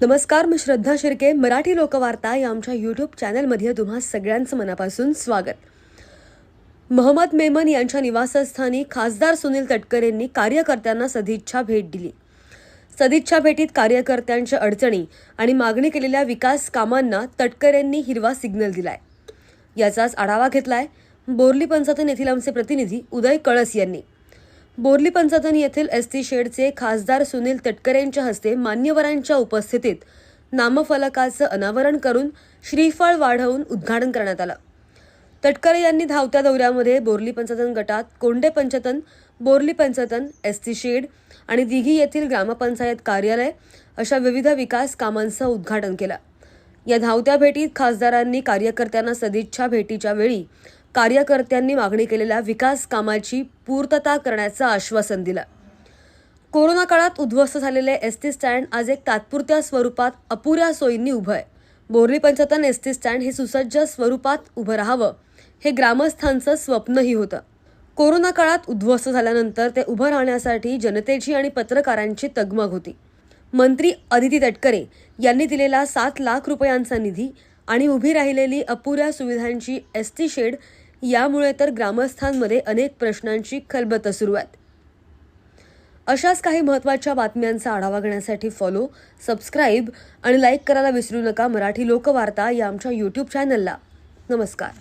नमस्कार मी श्रद्धा शिर्के मराठी लोकवार्ता या आमच्या यूट्यूब चॅनलमध्ये तुम्हा सगळ्यांचं मनापासून स्वागत. महम्मद मेमन यांच्या निवासस्थानी खासदार सुनील तटकरेंनी कार्यकर्त्यांना सदिच्छा भेट दिली. सदिच्छा भेटीत कार्यकर्त्यांच्या अडचणी आणि मागणी केलेल्या विकास कामांना तटकरेंनी हिरवा सिग्नल दिलाय. याचाच आढावा घेतलाय बोर्ली पंचायतन येथील आमचे प्रतिनिधी उदय कळस यांनी. बोर्ली पंचातन येथील एस टी शेडचे खासदार सुनील तटकरेंच्या हस्ते मान्यवरांच्या उपस्थितीत नामफलकाचं अनावरण करून श्रीफळ वाढवून उद्घाटन करण्यात आलं. तटकरे यांनी धावत्या दौऱ्यामध्ये बोर्ली पंचातन गटात Konde Panchatan Borli Panchatan S T shed आणि दिघी येथील ग्रामपंचायत कार्यालय अशा विविध विकास कामांचं उद्घाटन केलं. या धावत्या भेटीत खासदारांनी कार्यकर्त्यांना सदिच्छा भेटीच्या वेळी कार्यकर्त्यांनी मागणी केलेल्या विकास कामाची पूर्तता करण्याचं आश्वासन दिलं. कोरोना काळात उद्ध्वस्त झालेले एस टी स्टँड आज एक तात्पुरत्या स्वरूपात अपुऱ्या सोयींनी उभं आहे. बोर्ली पंचायतन एस टी स्टँड हे सुसज्ज स्वरूपात उभं राहावं हे ग्रामस्थांचं स्वप्नही होतं. कोरोना काळात उद्ध्वस्त झाल्यानंतर ते उभं राहण्यासाठी जनतेची आणि पत्रकारांची तगमग होती. मंत्री अदिती तटकरे यांनी दिलेला सात लाख रुपयांचा निधी आणि उभी राहिलेली अपुऱ्या सुविधांची एस टी शेड यामुळे तर ग्रामस्थांमध्ये अनेक प्रश्नांची खलबत सुरू आहेत. अशाच काही महत्त्वाच्या बातम्यांचा आढावा घेण्यासाठी फॉलो सबस्क्राईब आणि लाईक करायला विसरू नका मराठी लोकवार्ता या आमच्या यूट्यूब चॅनलला नमस्कार.